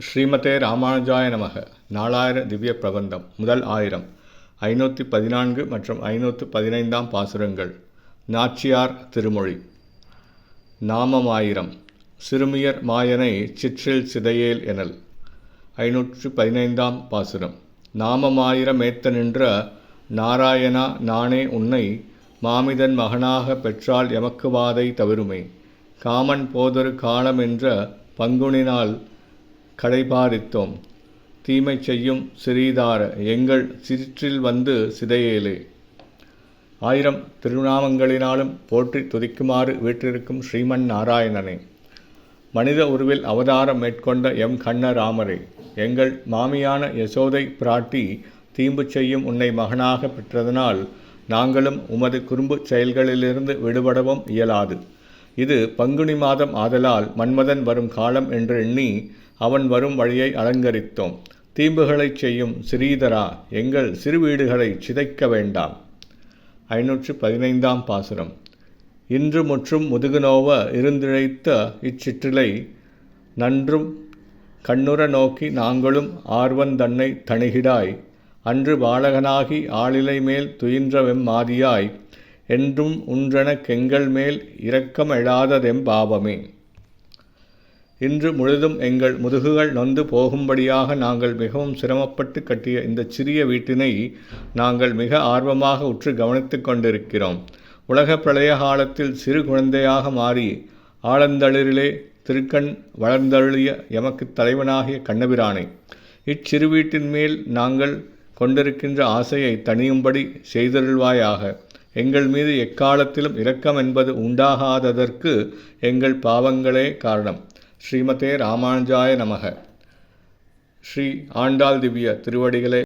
ஸ்ரீமதே ராமானுஜாய நமக. நாலாயிர திவ்ய பிரபந்தம். முதல் ஆயிரம். ஐநூற்றி பதினான்கு மற்றும் ஐநூற்று பதினைந்தாம் பாசுரங்கள். நாச்சியார் திருமொழி. நாமமாயிரம். சிறுமியர் மாயனை சிற்றில் சிதையேல் எனல். ஐநூற்று பதினைந்தாம் பாசுரம். நாமமாயிரமேத்த நின்ற நாராயணா நானே உன்னை மாமிதன் மகனாக பெற்றால் எமக்கு வாதை தவிருமே காமன் போதொரு காலமென்ற பங்குனினால் கடைபாரித்தோம். தீமை செய்யும் சிறீதார எங்கள் சிற்றில் வந்து சிதையேலே. ஆயிரம் திருநாமங்களினாலும் போற்றி துதிக்குமாறு வீற்றிருக்கும் ஸ்ரீமன் நாராயணனே. மனித உருவில் அவதாரம் மேற்கொண்ட எம் கண்ணராமரே எங்கள் மாமியான யசோதை பிராட்டி தீம்பு செய்யும் உன்னை மகனாக பெற்றதனால் நாங்களும் உமது குறும்பு செயல்களிலிருந்து விடுபடவும் இயலாது. இது பங்குனி மாதம் ஆதலால் மன்மதன் வரும் காலம் என்று எண்ணி அவன் வரும் வழியை அலங்கரித்தோம். தீம்புகளைச் செய்யும் சிறீதரா எங்கள் சிறு வீடுகளை சிதைக்க வேண்டாம். ஐநூற்று பதினைந்தாம் பாசுரம். இன்று முற்றும் முதுகுநோவ இருந்திழைத்த இச்சிற்றிலை நன்றும் கண்ணுற நோக்கி நாங்களும் ஆர்வந்தன்னை தணிகிடாய் அன்று பாலகனாகி ஆளிலை மேல் துயின்றவெம் மாதியாய். என்றும் உன்றென கெங்கள் மேல் இரக்கம் பாவமே. இன்று முழுதும் எங்கள் முதுகுகள் நொந்து போகும்படியாக நாங்கள் மிகவும் சிரமப்பட்டு கட்டிய இந்த சிறிய வீட்டினை நாங்கள் மிக ஆர்வமாக உற்று கவனித்து கொண்டிருக்கிறோம். உலக பிரளய காலத்தில் சிறு குழந்தையாக மாறி ஆழந்தளிரிலே திருக்கண் வளர்ந்தழுளிய எமக்கு தலைவனாகிய கண்ணபிரானை இச்சிறு வீட்டின் மேல் நாங்கள் கொண்டிருக்கின்ற ஆசையை தணியும்படி செய்தருள்வாயாக. எங்கள் மீது எக்காலத்திலும் இரக்கம் என்பது உண்டாகாததற்கு எங்கள் பாவங்களே காரணம். ஸ்ரீமதே ராமானுஜாய நமக. ஸ்ரீ ஆண்டாள் திவ்ய திருவடிகளே.